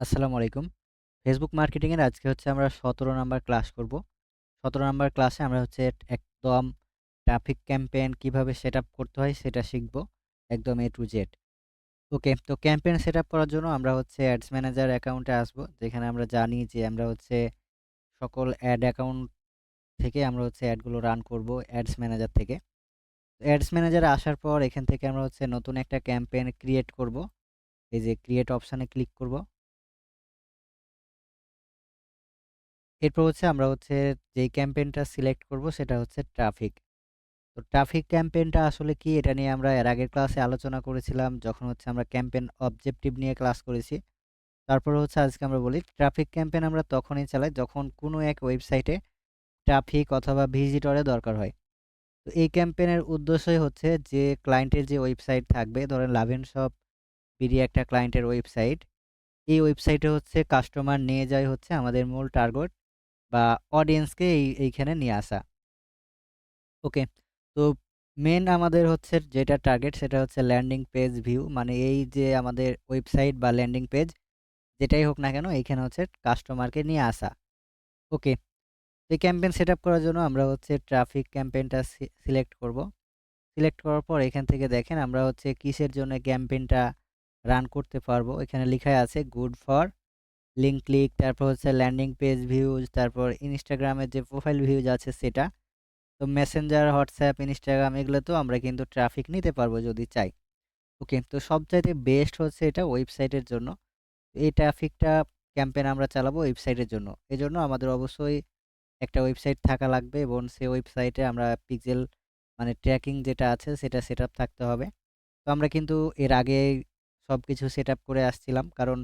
আসসালামু আলাইকুম। Facebook marketing এর আজকে হচ্ছে আমরা ১৭ নাম্বার ক্লাস করব। ১৭ নাম্বার ক্লাসে আমরা হচ্ছে একদম ট্রাফিক ক্যাম্পেইন কীভাবে সেটআপ করতে হয় সেটা শিখব। একদম এ টু জেড ওকে, তো ক্যাম্পেইন সেটআপ করার জন্য আমরা হচ্ছে অ্যাডস ম্যানেজার অ্যাকাউন্টে আসব। যেখানে আমরা জানি যে আমরা হচ্ছে সকল অ্যাড অ্যাকাউন্ট থেকে আমরা হচ্ছে অ্যাডগুলো রান করব অ্যাডস ম্যানেজার থেকে। অ্যাডস ম্যানেজারে আসার পর এখান থেকে আমরা হচ্ছে নতুন একটা ক্যাম্পেইন ক্রিয়েট করব। এই যে ক্রিয়েট অপশনে ক্লিক করব। এরপর হচ্ছে আমরা হচ্ছে যেই ক্যাম্পেইনটা সিলেক্ট করব সেটা হচ্ছে ট্রাফিক। তো ট্রাফিক ক্যাম্পেইনটা আসলে কি এটা নিয়ে আমরা এর আগের ক্লাসে আলোচনা করেছিলাম, যখন হচ্ছে আমরা ক্যাম্পেইন অবজেক্টিভ নিয়ে ক্লাস করেছি। তারপর হচ্ছে আজকে আমরা বলি ট্রাফিক ক্যাম্পেইন আমরা তখনই চালাই যখন কোনো এক ওয়েবসাইটে ট্রাফিক অথবা ভিজিটরের দরকার হয়। তো এই ক্যাম্পেইনের উদ্দেশ্যই হচ্ছে যে ক্লায়েন্টের যে ওয়েবসাইট থাকবে, ধরেন লাভেন শপ বিডি একটা ক্লায়েন্টের ওয়েবসাইট। এই ওয়েবসাইটে হচ্ছে কাস্টমার নিয়ে যায় হচ্ছে আমাদের মূল টার্গেট বা অডিয়েন্সকে এই এইখানে নিয়ে আসা। ওকে, তো মেন আমাদের হচ্ছে যেটা টার্গেট সেটা হচ্ছে ল্যান্ডিং পেজ ভিউ মানে এই যে আমাদের ওয়েবসাইট বা ল্যান্ডিং পেজ যেটাই হোক না কেন এইখানে হচ্ছে কাস্টমারকে নিয়ে আসা। ওকে, এই ক্যাম্পেইন সেটআপ করার জন্য আমরা হচ্ছে ট্রাফিক ক্যাম্পেইনটা সি সিলেক্ট করব। সিলেক্ট করার পর এখান থেকে দেখেন আমরা হচ্ছে কিসের জন্য ক্যাম্পেইনটা রান করতে পারব। এখানে লিখাই আছে গুড ফর লিঙ্ক ক্লিক তারপর হচ্ছে ল্যান্ডিং পেজ ভিউজ তারপর ইনস্টাগ্রামের যে প্রোফাইল ভিউজ আছে সেটা। তো মেসেঞ্জার, হোয়াটসঅ্যাপ, ইনস্টাগ্রাম এগুলোতেও আমরা কিন্তু ট্রাফিক নিতে পারব যদি চাই। ওকে, তো সবচাইতে বেস্ট হচ্ছে এটা ওয়েবসাইটের জন্য। এই ট্রাফিকটা ক্যাম্পেইন আমরা চালাবো ওয়েবসাইটের জন্য। এজন্য আমাদের অবশ্যই একটা ওয়েবসাইট থাকা লাগবে এবং সেই ওয়েবসাইটে আমরা পিক্সেল মানে ট্র্যাকিং যেটা আছে সেটা সেটআপ থাকতে হবে। তো আমরা কিন্তু এর আগেই সবকিছু সেটআপ করে আসছিলাম। কারণ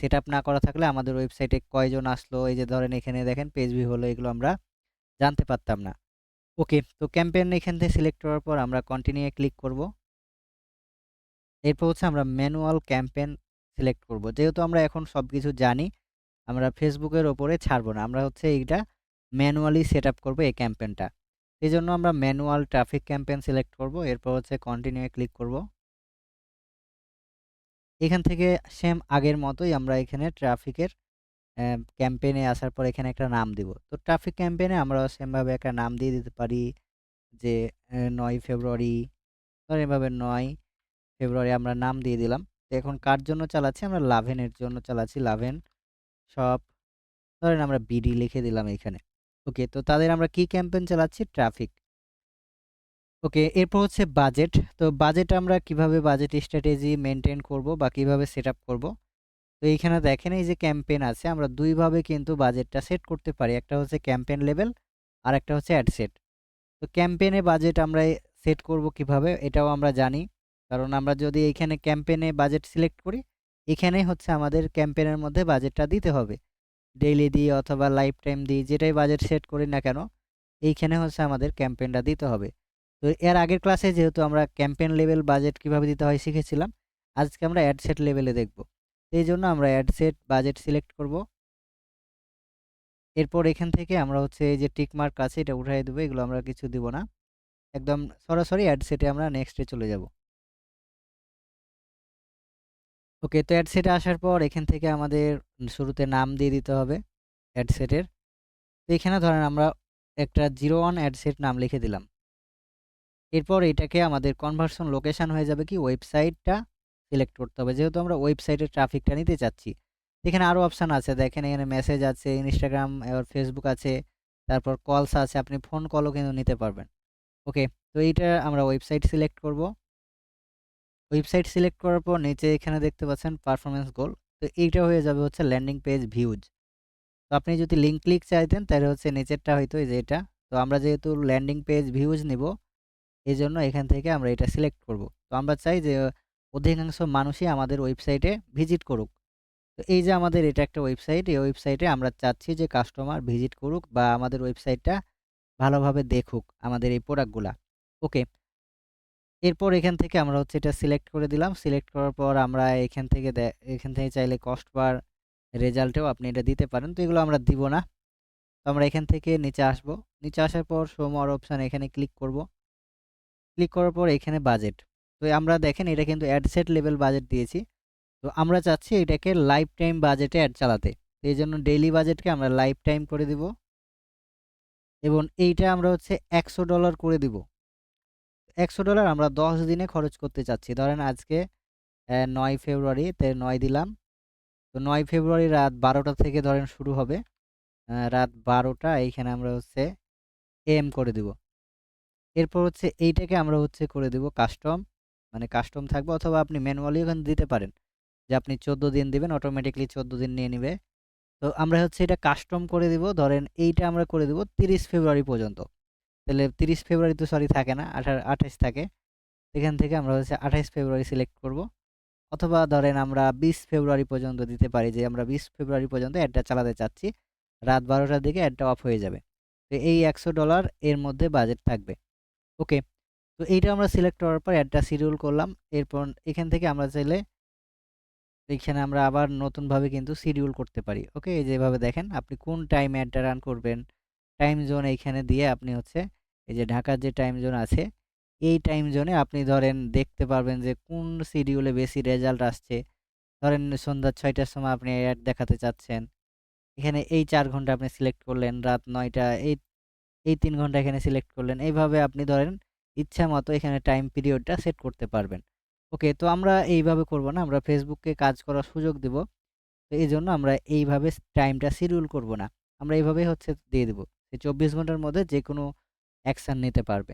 সেটআপ না করা থাকলে আমাদের ওয়েবসাইটে কয়জন আসলো এই যে ধরেন এখানে দেখেন পেজ ভিউ হলো এগুলো আমরা জানতে পারতাম না। ওকে, তো ক্যাম্পেইন এখান থেকে সিলেক্ট করার পর আমরা কন্টিনিউ এ ক্লিক করব। এরপর হচ্ছে আমরা ম্যানুয়াল ক্যাম্পেইন সিলেক্ট করব। যেহেতু আমরা এখন সবকিছু জানি, আমরা ফেসবুকের ওপরে ছাড়বো না। আমরা হচ্ছে এইটা ম্যানুয়ালি সেট আপ করব এই ক্যাম্পেনটা ক্যাম্পেইনটা। জন্য আমরা ম্যানুয়াল ট্রাফিক ক্যাম্পেইন সিলেক্ট করব। এরপর হচ্ছে কন্টিনিউ এ ক্লিক করব। এখান থেকে সেম আগের মতোই আমরা এখানে ট্রাফিকের ক্যাম্পেইনে আসার পর এখানে একটা নাম দিব। তো ট্রাফিক ক্যাম্পেইনে আমরা সেমভাবে একটা নাম দিয়ে দিতে পারি যে ৯ ফেব্রুয়ারি ধরেন এভাবে ৯ ফেব্রুয়ারি আমরা নাম দিয়ে দিলাম। তো এখন কার জন্য চালাচ্ছি? আমরা লাভেনের জন্য চালাচ্ছি। লাভেন সব ধরেন আমরা বিডি লিখে দিলাম এখানে। ওকে, তো তাদের আমরা কি ক্যাম্পেইন চালাচ্ছি? ট্রাফিক। ওকে, এরপর হচ্ছে বাজেট। তো বাজেট আমরা কীভাবে বাজেট স্ট্র্যাটেজি মেইনটেইন করব বা কীভাবে সেটআপ করব? তো এইখানে দেখেন এই যে ক্যাম্পেইন আছে আমরা ২ ভাবে কিন্তু বাজেটটা সেট করতে পারি। একটা হচ্ছে ক্যাম্পেইন লেভেল আরেকটা হচ্ছে অ্যাড সেট। তো ক্যাম্পেইনে বাজেট আমরা সেট করব কীভাবে? এটাও আমরা জানি। কারণ আমরা যদি এইখানে ক্যাম্পেইনে বাজেট সিলেক্ট করি, এখানেই হচ্ছে আমাদের ক্যাম্পেইনের মধ্যে বাজেটটা দিতে হবে। ডেইলি দিই অথবা লাইফ টাইম দিই যেটাই বাজেট সেট করি না কেন, এইখানে হচ্ছে আমাদের ক্যাম্পেইনটা দিতে হবে। তো এর আগের ক্লাসে যেহেতু আমরা ক্যাম্পেইন লেভেল বাজেট কীভাবে দিতে হয় শিখেছিলাম, আজকে আমরা অ্যাড সেট লেভেলে দেখব। এইজন্য আমরা অ্যাড সেট বাজেট সিলেক্ট করব। এরপর এখান থেকে আমরা হচ্ছে এই যে টিক মার্ক আছে এটা উঠাই দেব। এগুলো আমরা কিছু দিব না। একদম সরাসরি অ্যাড সেটে আমরা নেক্সট চলে যাব। ওকে, তো অ্যাড সেটে আসার পর এখান থেকে আমাদের শুরুতে নাম দিয়ে দিতে হবে অ্যাড সেটের। তো এখানে ধরেন আমরা একটা 01 অ্যাড সেট নাম লিখে দিলাম। এরপর এটাকে আমাদের কনভার্সন লোকেশান হয়ে যাবে কি ওয়েবসাইটটা সিলেক্ট করতে হবে। যেহেতু আমরা ওয়েবসাইটের ট্রাফিকটা নিতে চাচ্ছি। এখানে আরও অপশন আছে দেখেন এখানে মেসেজ আছে, ইনস্টাগ্রাম আর ফেসবুক আছে, তারপর কলস আছে আপনি ফোন কলও কিন্তু নিতে পারবেন। ওকে, তো এইটা আমরা ওয়েবসাইট সিলেক্ট করব। ওয়েবসাইট সিলেক্ট করার পর নিচে এখানে দেখতে পাচ্ছেন পারফরমেন্স গোল। তো এইটা হয়ে যাবে হচ্ছে ল্যান্ডিং পেজ ভিউজ। তো আপনি যদি লিঙ্ক ক্লিক চাইতেন তাহলে হচ্ছে নিচেরটা হয়তো এই যে এটা। তো আমরা যেহেতু ল্যান্ডিং পেজ ভিউজ নিব, এজন্য এখান থেকে আমরা এটা সিলেক্ট করব। তো আমরা চাই যে অধিকাংশ মানুষই আমাদের ওয়েবসাইটে ভিজিট করুক। তো এই যে আমাদের এটা একটা ওয়েবসাইট, এই ওয়েবসাইটে আমরা চাচ্ছি যে কাস্টমার ভিজিট করুক বা আমাদের ওয়েবসাইটটা ভালোভাবে দেখুক আমাদের এই প্রোডাক্টগুলা। ওকে। এরপর এখান থেকে আমরা হচ্ছে এটা সিলেক্ট করে দিলাম। সিলেক্ট করার পর আমরা এখান থেকে এখান থেকে চাইলে কস্ট পার রেজাল্টেও আপনি এটা দিতে পারেন। তো এগুলো আমরা দিব না। তো আমরা এখান থেকে নিচে আসব। নিচে আসার পর শো মোর অপশন এখানে ক্লিক করব। ক্লিক করার পর এখানে বাজেট। তো আমরা দেখেন এটা কিন্তু অ্যাডসেট লেভেল বাজেট দিয়েছি। তো আমরা চাচ্ছি এটাকে লাইফ টাইম বাজেটে অ্যাড চালাতে। তো এই জন্য ডেইলি বাজেটকে আমরা লাইফ টাইম করে দিব। এবং এইটা আমরা হচ্ছে একশো ডলার করে দিব। একশো ডলার আমরা দশ দিনে খরচ করতে চাচ্ছি। ধরেন আজকে নয় ফেব্রুয়ারি, তে নয় দিলাম। তো নয় ফেব্রুয়ারি রাত বারোটা থেকে ধরেন শুরু হবে। রাত বারোটা এইখানে আমরা হচ্ছে এম করে দিব। এরপর হচ্ছে এইটাকে আমরা হচ্ছে করে দিব কাস্টম মানে কাস্টম থাকবে অথবা আপনি ম্যানুয়ালি ওখানে দিতে পারেন। যে আপনি চোদ্দ দিন দিবেন অটোমেটিকলি চোদ্দ দিন নিয়ে নেবে। তো আমরা হচ্ছে এটা কাস্টম করে দিব, ধরেন এইটা আমরা করে দিব তিরিশ ফেব্রুয়ারি পর্যন্ত। তাহলে তিরিশ ফেব্রুয়ারি তো সরি থাকে না, আঠারো, আঠাশ থাকে। এখান থেকে আমরা হচ্ছে আঠাশ ফেব্রুয়ারি সিলেক্ট করব। অথবা ধরেন আমরা বিশ ফেব্রুয়ারি পর্যন্ত দিতে পারি যে আমরা বিশ ফেব্রুয়ারি পর্যন্ত অ্যাডটা চালাতে চাচ্ছি। রাত বারোটার দিকে অ্যাডটা অফ হয়ে যাবে। তো এই একশো ডলার এর মধ্যে বাজেট থাকবে। ওকে, তো এইটা আমরা সিলেক্ট করার পর অ্যাডটা শিডিউল করলাম। এরপর এখান থেকে আমরা চাইলে এখানে আমরা আবার নতুনভাবে কিন্তু শিডিউল করতে পারি। ওকে, এই যেভাবে দেখেন, আপনি কোন টাইমে অ্যাডটা রান করবেন টাইম জোন এইখানে দিয়ে আপনি হচ্ছে এই যে ঢাকার যে টাইম জোন আছে, এই টাইম জোনে আপনি ধরেন দেখতে পারবেন যে কোন শিডিউলে বেশি রেজাল্ট আসছে। ধরেন সন্ধ্যা ছয়টার সময় আপনি অ্যাড দেখাতে চাচ্ছেন। এখানে এই চার ঘণ্টা আপনি সিলেক্ট করলেন, রাত নয়টা, এই এই তিন ঘণ্টা এখানে সিলেক্ট করলেন। এইভাবে আপনি ধরেন ইচ্ছা মতো এখানে টাইম পিরিয়ডটা সেট করতে পারবেন। ওকে তো আমরা এইভাবে করব না, আমরা ফেসবুককে কাজ করার সুযোগ দেব। তো এই জন্য আমরা এইভাবে টাইমটা শিডিউল করব না। আমরা এইভাবে হচ্ছে দিয়ে দেবো। এই চব্বিশ ঘণ্টার মধ্যে যে কোনো অ্যাকশান নিতে পারবে।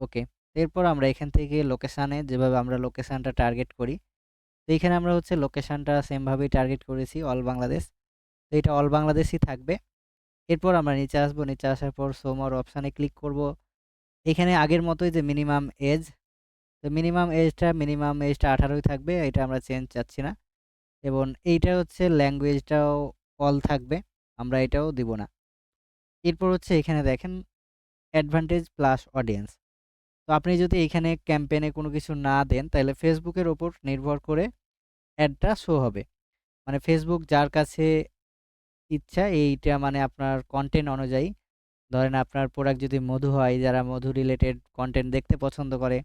ওকে এরপর আমরা এখান থেকে লোকেশানে যেভাবে আমরা লোকেশানটা টার্গেট করি, তো এখানে আমরা হচ্ছে লোকেশানটা সেমভাবেই টার্গেট করেছি অল বাংলাদেশ তো এটা অল বাংলাদেশই থাকবে। এরপর আমরা নিচে আসব। নিচে আসার পর সোমর অপশানে ক্লিক করব। এখানে আগের মতোই যে মিনিমাম এজ তো মিনিমাম এজটা মিনিমাম এজটা আঠারোই থাকবে, এটা আমরা চেঞ্জ চাচ্ছি না। এবং এইটা হচ্ছে ল্যাঙ্গুয়েজটাও অল থাকবে, আমরা এটাও দিব না। এরপর হচ্ছে এখানে দেখেন অ্যাডভান্টেজ প্লাস অডিয়েন্স তো আপনি যদি এখানে ক্যাম্পেনে কোনো কিছু না দেন, তাহলে ফেসবুকের ওপর নির্ভর করে অ্যাডটা শো হবে। মানে ফেসবুক যার কাছে ইচ্ছা এইটা মানে আপনার কন্টেন্ট অনুযায়ী। ধরেন আপনার প্রোডাক্ট যদি মধু হয়, যারা মধু রিলেটেড কন্টেন্ট দেখতে পছন্দ করে,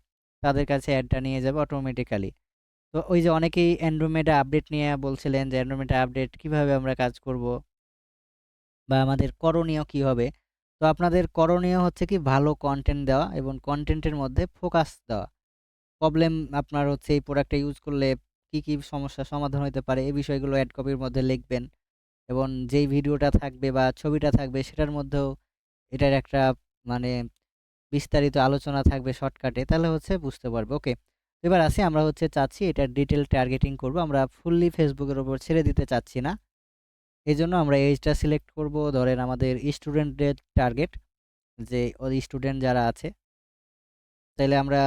তাদের কাছে অ্যাডটা নিয়ে যাবে অটোমেটিক্যালি তো ওই যে অনেকেই অ্যান্ড্রোমেডা আপডেট নিয়ে বলছিলেন যে অ্যান্ড্রোমেডা আপডেট কীভাবে আমরা কাজ করব? বা আমাদের করণীয় কি হবে? তো আপনাদের করণীয় হচ্ছে কি ভালো কন্টেন্ট দেওয়া এবং কন্টেন্টের মধ্যে ফোকাস দেওয়া। প্রবলেম আপনার হচ্ছে এই প্রোডাক্টটা ইউজ করলে কি কি সমস্যার সমাধান হতে পারে, এই বিষয়গুলো অ্যাড কপির মধ্যে লিখবেন। এবং যেই ভিডিওটা থাকবে বা ছবিটা থাকবে সেটার মধ্যেও এটার একটা মানে বিস্তারিত আলোচনা থাকবে শর্টকাটে, তাহলে হচ্ছে বুঝতে পারবে। ওকে এবার আসি, আমরা হচ্ছে চাচ্ছি এটা ডিটেল টার্গেটিং করব। আমরা ফুললি ফেসবুকের ওপর ছেড়ে দিতে চাচ্ছি না। এই জন্য আমরা এইজটা সিলেক্ট করব, ধরেন আমাদের স্টুডেন্টদের টার্গেট যে ওই স্টুডেন্ট যারা আছে। তাহলে আমরা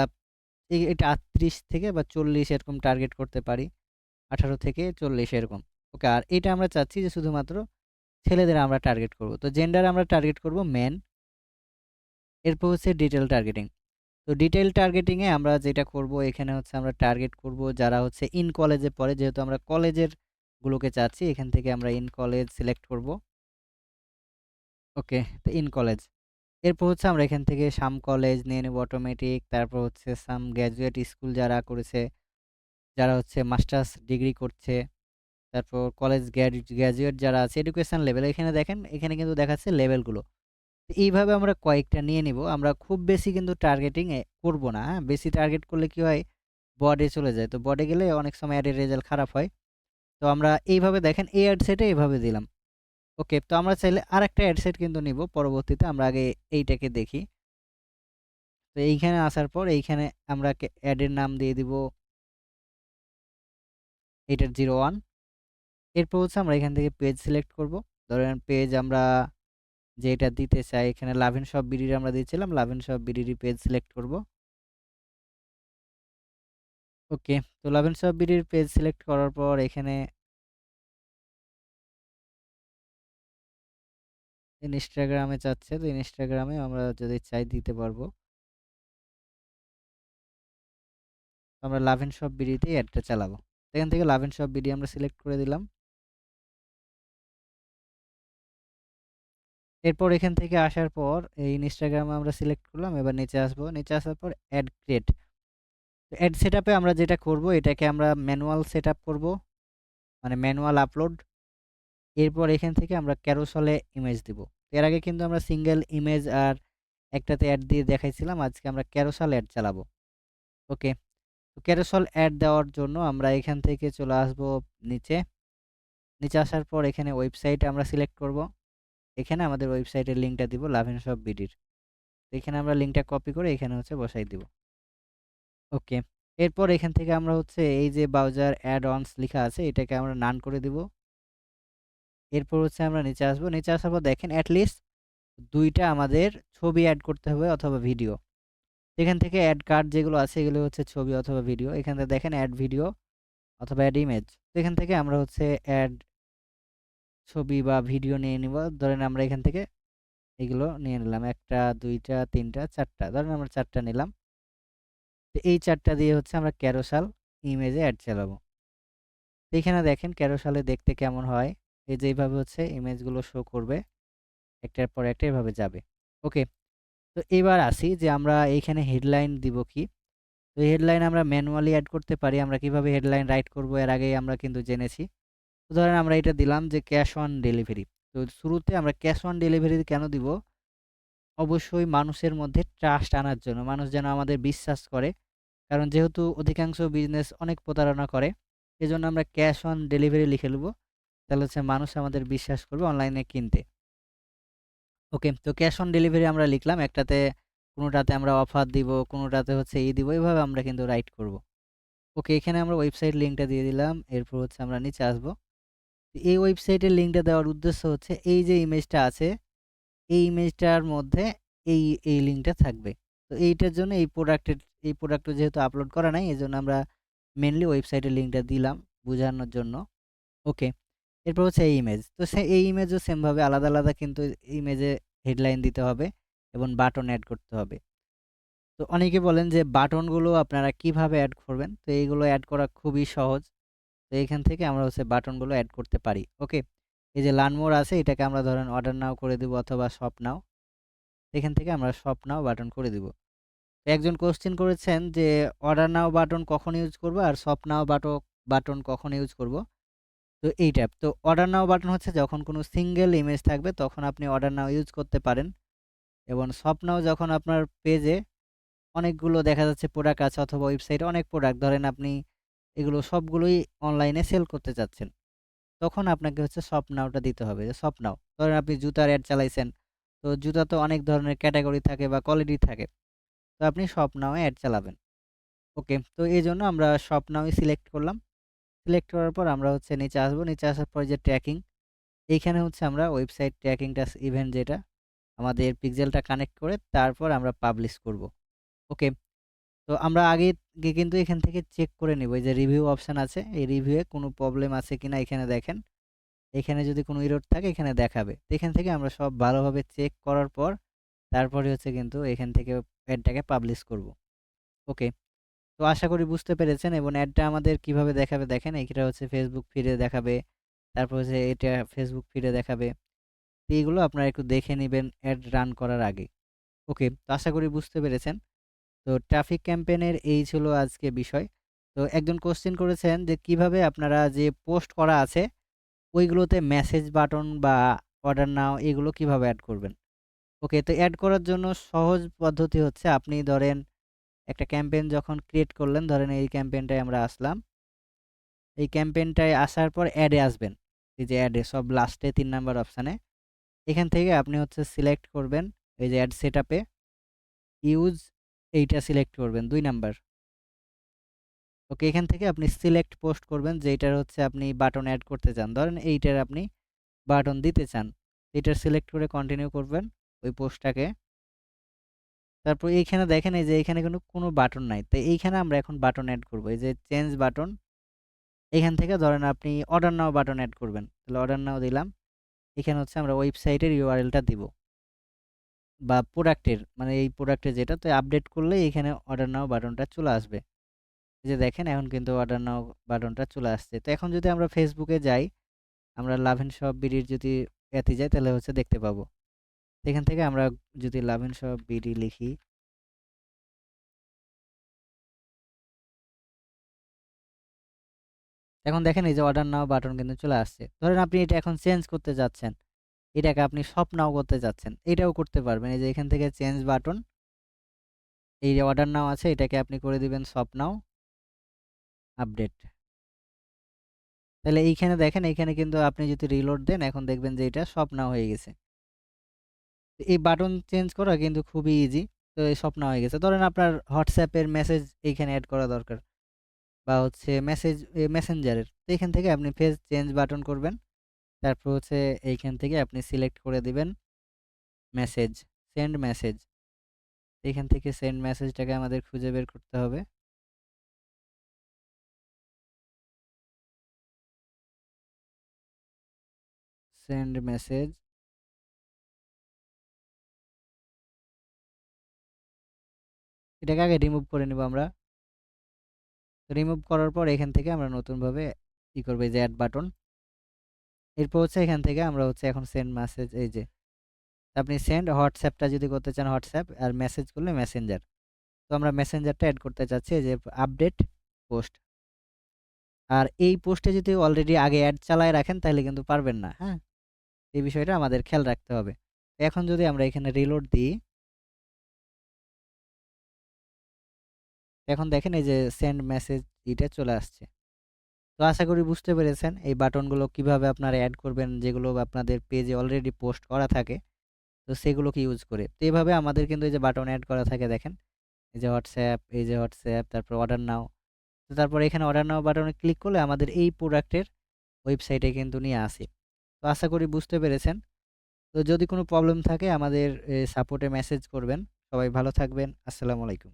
এটা আটত্রিশ থেকে বা চল্লিশ এরকম টার্গেট করতে পারি। আঠারো থেকে চল্লিশ এরকম। ওকে? আর এটা আমরা চাচ্ছি যে শুধুমাত্র ছেলেদের আমরা টার্গেট করব। তো জেন্ডার আমরা টার্গেট করব মেন এরপর হচ্ছে ডিটেল টার্গেটিং তো ডিটেল টার্গেটিংয়ে আমরা যেটা করব, এখানে হচ্ছে আমরা টার্গেট করব যারা হচ্ছে ইন কলেজে পড়ে। যেহেতু আমরা কলেজের গুলোকে চাচ্ছি, এখান থেকে আমরা ইন কলেজ সিলেক্ট করব। ওকে? তো ইন কলেজ এরপর হচ্ছে আমরা এখান থেকে সাম কলেজ নিয়ে নেব অটোমেটিক তারপর হচ্ছে সাম গ্র্যাজুয়েট স্কুল যারা করেছে, যারা হচ্ছে মাস্টার্স ডিগ্রি করছে। তারপর কলেজ গ্র্যাজুয়েট যারা আছে এডুকেশান লেভেল এখানে দেখেন, এখানে কিন্তু দেখাচ্ছে লেভেলগুলো এইভাবে আমরা কয়েকটা নিয়ে নিব। আমরা খুব বেশি কিন্তু টার্গেটিং করব না হ্যাঁ? বেশি টার্গেট করলে কি হয়? বডে চলে যায়। তো বডে গেলে অনেক সময় অ্যাডের রেজাল্ট খারাপ হয়। তো আমরা এইভাবে দেখেন, এই অ্যাড সেটে এইভাবে দিলাম। ওকে তো আমরা চাইলে আর একটা অ্যাড কিন্তু নিব। পরবর্তীতে আমরা আগে এইটাকে দেখি। তো এইখানে আসার পর এইখানে আমরা অ্যাডের নাম দিয়ে দিব। এইটার জিরো ওয়ান এরপর হচ্ছে আমরা এখান থেকে পেজ সিলেক্ট করব। ধরেন পেজ আমরা যেটা দিতে চাই, এখানে লাভেন সব বিডির আমরা দিয়েছিলাম লাভেন সব বিডির পেজ সিলেক্ট করব। ওকে, তো লাভেন সব বিডির পেজ সিলেক্ট করার পর এখানে ইনস্টাগ্রামে চাচ্ছে তো ইনস্টাগ্রামে আমরা যদি চাই দিতে পারব। আমরা লাভেন সব বিডিতেই অ্যাডটা চালাবো। এখান থেকে লাভেন সব বিডি আমরা সিলেক্ট করে দিলাম। এরপর এখান থেকে আসার পর এই ইনস্টাগ্রামে আমরা সিলেক্ট করলাম, এবার নিচে আসব। নিচে আসার পর অ্যাড ক্রিয়েট অ্যাড সেট আমরা যেটা করব, এটাকে আমরা ম্যানুয়াল সেট আপ করব মানে ম্যানুয়াল আপলোড এরপর এখান থেকে আমরা ক্যারোসলে ইমেজ দিব। এর আগে কিন্তু আমরা সিঙ্গেল ইমেজ আর একটাতে অ্যাড দিয়ে দেখাইছিলাম, আজকে আমরা ক্যারোসল অ্যাড চালাবো। ওকে তো ক্যারোসল অ্যাড দেওয়ার জন্য আমরা এখান থেকে চলে আসব নিচে। নিচে আসার পর এখানে ওয়েবসাইট আমরা সিলেক্ট করব। এখানে আমাদের ওয়েবসাইটের লিঙ্কটা দিব লাভেন শপ বিডির এখানে আমরা লিঙ্কটা কপি করে এখানে হচ্ছে বসাই দিব। ওকে, এরপর এখান থেকে আমরা হচ্ছে এই যে ব্রাউজার অ্যাড অনস লেখা আছে, এটাকে আমরা নান করে দিব। এরপর হচ্ছে আমরা নিচে আসব, নিচে আসার পর দেখেন অ্যাটলিস্ট দুইটা আমাদের ছবি অ্যাড করতে হবে অথবা ভিডিও এখান থেকে অ্যাড কার্ড যেগুলো আছে, এগুলো হচ্ছে ছবি অথবা ভিডিও এখান থেকে দেখেন অ্যাড ভিডিও অথবা অ্যাড ইমেজ এখান থেকে আমরা হচ্ছে অ্যাড ছবি বা ভিডিও নিয়ে নিব। ধরেন আমরা এখান থেকে এগুলো নিয়ে নিলাম। একটা, দুইটা, তিনটা, চারটা। ধরেন আমরা চারটা নিলাম। তো এই চারটা দিয়ে হচ্ছে আমরা ক্যারোসাল ইমেজে অ্যাড চালাবো। এখানে দেখেন ক্যারোসালে দেখতে কেমন হয়? এই যে এইভাবে হচ্ছে ইমেজগুলো শো করবে। একটার পর একটা এভাবে যাবে। ওকে তো এবার আসি যে আমরা এইখানে হেডলাইন দিব কি? তো হেডলাইন আমরা ম্যানুয়ালি অ্যাড করতে পারি। আমরা কীভাবে হেডলাইন রাইট করব? এর আগেই আমরা কিন্তু জেনেছি। ধরেন আমরা এটা দিলাম যে ক্যাশ অন ডেলিভারি তো শুরুতে আমরা ক্যাশ অন ডেলিভারি কেন দিব? অবশ্যই মানুষের মধ্যে ট্রাস্ট আনার জন্য। মানুষ যেন আমাদের বিশ্বাস করে। কারণ যেহেতু অধিকাংশ বিজনেস অনেক প্রতারণা করে, এজন্য আমরা ক্যাশ অন ডেলিভারি লিখে নেব। তাহলে হচ্ছে মানুষ আমাদের বিশ্বাস করবে অনলাইনে কিনতে। ওকে তো ক্যাশ অন ডেলিভারি আমরা লিখলাম। একটাতে কোনোটাতে আমরা অফার দিব, কোনোটাতে হচ্ছে ই দিব এইভাবে আমরা কিন্তু রাইট করব। ওকে এখানে আমরা ওয়েবসাইট লিঙ্কটা দিয়ে দিলাম। এরপর হচ্ছে আমরা নিচে আসব। এই ওয়েবসাইটের লিঙ্কটা দেওয়ার উদ্দেশ্য হচ্ছে, এই যে ইমেজটা আছে, এই ইমেজটার মধ্যে এই এই লিঙ্কটা থাকবে। তো এইটার জন্য এই প্রোডাক্টের, এই প্রোডাক্টটা যেহেতু আপলোড করা নাই এই জন্য আমরা মেনলি ওয়েবসাইটের লিঙ্কটা দিলাম বোঝানোর জন্য। ওকে, এরপর হচ্ছে এই ইমেজ। তো সে, এই ইমেজও সেমভাবে আলাদা আলাদা কিন্তু ইমেজে হেডলাইন দিতে হবে এবং বাটন অ্যাড করতে হবে। তো অনেকে বলেন যে বাটনগুলো আপনারা কীভাবে অ্যাড করবেন? তো এইগুলো অ্যাড করা খুবই সহজ। তো এখান থেকে আমরা হচ্ছে বাটনগুলো অ্যাড করতে পারি ওকে এই যে লানমোর আছে, এটাকে আমরা ধরেন অর্ডার নাও করে দিব অথবা শপ নাও এখান থেকে আমরা শপ নাও বাটন করে দিব। একজন কোশ্চেন করেছেন যে অর্ডার নাও বাটন কখন ইউজ করব আর শপ নাও বাটো বাটন কখন ইউজ করব? তো এই এইটা তো অর্ডার নাও বাটন হচ্ছে যখন কোনো সিঙ্গেল ইমেজ থাকবে তখন আপনি অর্ডার নাও ইউজ করতে পারেন। এবং শপ নাও যখন আপনার পেজে অনেকগুলো দেখা যাচ্ছে প্রোডাক্ট আছে অথবা ওয়েবসাইটে অনেক প্রোডাক্ট ধরেন আপনি এগুলো সবগুলোই অনলাইনে সেল করতে চাচ্ছেন। তখন আপনাকে হচ্ছে শপ নাওটা দিতে হবে যে শপ নাও ধরেন আপনি জুতার অ্যাড চালাইছেন, তো জুতা তো অনেক ধরনের ক্যাটাগরি থাকে বা কোয়ালিটি থাকে। তো আপনি শপ নাও অ্যাড চালাবেন। ওকে তো এই জন্য আমরা শপ নাওই সিলেক্ট করলাম। সিলেক্ট করার পর আমরা হচ্ছে নিচে আসব। নিচে আসার পর যে ট্র্যাকিং এইখানে হচ্ছে আমরা ওয়েবসাইট ট্র্যাকিংটা ইভেন্ট যেটা, আমাদের পিক্সেলটা কানেক্ট করে তারপর আমরা পাবলিশ করব। ওকে তো আমরা আগে কিন্তু এখান থেকে চেক করে নেব। এই যে রিভিউ অপশান আছে, এই রিভিউয়ে কোনো প্রবলেম আছে কিনা এখানে দেখেন। এখানে যদি কোনো ইরোড থাকে, এখানে দেখাবে। এখান থেকে আমরা সব ভালোভাবে চেক করার পর, তারপরে হচ্ছে কিন্তু এখান থেকে অ্যাডটাকে পাবলিশ করব। ওকে তো আশা করি বুঝতে পেরেছেন এবং অ্যাডটা আমাদের কীভাবে দেখাবে দেখেন। এটা হচ্ছে ফেসবুক ফিডে দেখাবে, তারপর হচ্ছে এটা ফেসবুক ফিডে দেখাবে। এইগুলো আপনারা একটু দেখে নেবেন অ্যাড রান করার আগে। ওকে তো আশা করি বুঝতে পেরেছেন। তো ট্রাফিক ক্যাম্পেনের এই ছিল আজকে বিষয়। তো একজন কোশ্চেন করেছেন যে কীভাবে আপনারা যে পোস্ট করা আছে, ওইগুলোতে মেসেজ বাটন বা অর্ডার নাও এগুলো কীভাবে অ্যাড করবেন? ওকে তো অ্যাড করার জন্য সহজ পদ্ধতি হচ্ছে আপনি ধরেন একটা ক্যাম্পেইন যখন ক্রিয়েট করলেন, ধরেন এই ক্যাম্পেইনটায় আমরা আসলাম। এই ক্যাম্পেইনটায় আসার পর অ্যাডে আসবেন। এই যে অ্যাডে সব লাস্টে তিন নাম্বার অপশানে এখান থেকে আপনি হচ্ছে সিলেক্ট করবেন এই যে অ্যাড সেট আপে ইউজ এইটা সিলেক্ট করবেন, দুই নাম্বার ওকে এখান থেকে আপনি সিলেক্ট পোস্ট করবেন যেটার হচ্ছে আপনি বাটন অ্যাড করতে চান। ধরেন এইটার আপনি বাটন দিতে চান এটার সিলেক্ট করে কন্টিনিউ করবেন ওই পোস্টটাকে তারপর এইখানে দেখেন এই যে এখানে কিন্তু কোনো বাটন নাই। তো এইখানে আমরা এখন বাটন অ্যাড করব। এই যে চেঞ্জ বাটন এখান থেকে ধরেন আপনি অর্ডার নাও বাটন অ্যাড করবেন। তাহলে অর্ডার নাও দিলাম। এখানে হচ্ছে আমরা ওয়েবসাইটের ইউআরএলটা দিব। বা প্রোডাক্টের মানে এই প্রোডাক্টের যেটা, তো আপডেট করলেই এখানে অর্ডার নাও বাটনটা চলে আসবে যে দেখেন, এখন কিন্তু অর্ডার নাও বাটনটা চলে আসছে তো এখন যদি আমরা ফেসবুকে যাই, আমরা লাভ এন্ড শপ বিডির যদি এতে যাই, তাহলে হচ্ছে দেখতে পাবো এখান থেকে আমরা যদি লাভ এন্ড শপ বিডি লিখি, এখন দেখেন এই যে অর্ডার নাও বাটন কিন্তু চলে আসছে। ধরেন আপনি এটা এখন চেঞ্জ করতে যাচ্ছেন। এটাকে আপনি শপ নাও করতে চাচ্ছেন। এটাও করতে পারবেন। এই যে এখান থেকে চেঞ্জ বাটন এই যে অর্ডার নাও আছে, এটাকে আপনি করে দিবেন শপ নাও আপডেট। তাহলে এইখানে দেখেন, এইখানে কিন্তু আপনি যদি রিলোড দেন, এখন দেখবেন যে এটা শপ নাও হয়ে গেছে। এই বাটন চেঞ্জ করা কিন্তু খুবই ইজি। তো এই শপ নাও হয়ে গেছে। ধরেন আপনার হোয়াটসঅ্যাপের মেসেজ এইখানে অ্যাড করা দরকার। বা হচ্ছে মেসেজ মেসেঞ্জারের। তো এখান থেকে আপনি ফেস চেঞ্জ বাটন করবেন। তারপর হচ্ছে এইখান থেকে আপনি সিলেক্ট করে দিবেন মেসেজ, সেন্ড মেসেজ। এখান থেকে সেন্ড মেসেজটাকে আমাদের খুঁজে বের করতে হবে। Send message. এটাকে আগে রিমুভ করে নিব আমরা। রিমুভ করার পর এখান থেকে আমরা নতুনভাবে ই করব যে এড বাটন। এরপর হচ্ছে এখান থেকে আমরা হচ্ছে এখন সেন্ড মেসেজ এই যে আপনি সেন্ড হোয়াটসঅ্যাপটা যদি করতে চান হোয়াটসঅ্যাপ আর মেসেজ করলে মেসেঞ্জার। তো আমরা মেসেঞ্জারটা অ্যাড করতে চাচ্ছি এই যে আপডেট পোস্ট। আর এই পোস্টে যদি অলরেডি আগে অ্যাড চালায় রাখেন তাহলে কিন্তু পারবেন না, হ্যাঁ? এই বিষয়টা আমাদের খেয়াল রাখতে হবে। এখন যদি আমরা এখানে রিলোড দিই এখন দেখেন এই যে সেন্ড মেসেজ এটা চলে আসছে। তো আশা করি বুঝতে পেরেছেন এই বাটনগুলো কীভাবে আপনারা অ্যাড করবেন, যেগুলো আপনাদের পেজে অলরেডি পোস্ট করা থাকে। তো সেগুলোকে ইউজ করে। তো এভাবে আমাদের কিন্তু এই যে বাটন অ্যাড করা থাকে দেখেন। এই যে হোয়াটসঅ্যাপ এই যে হোয়াটসঅ্যাপ তারপর অর্ডার নাও। তো তারপর এখানে অর্ডার নাও বাটনে ক্লিক করলে আমাদের এই প্রোডাক্টের ওয়েবসাইটে কিন্তু নিয়ে আসে। তো আশা করি বুঝতে পেরেছেন। তো যদি কোনো প্রবলেম থাকে আমাদের সাপোর্টে মেসেজ করবেন। সবাই ভালো থাকবেন। আসসালামু আলাইকুম।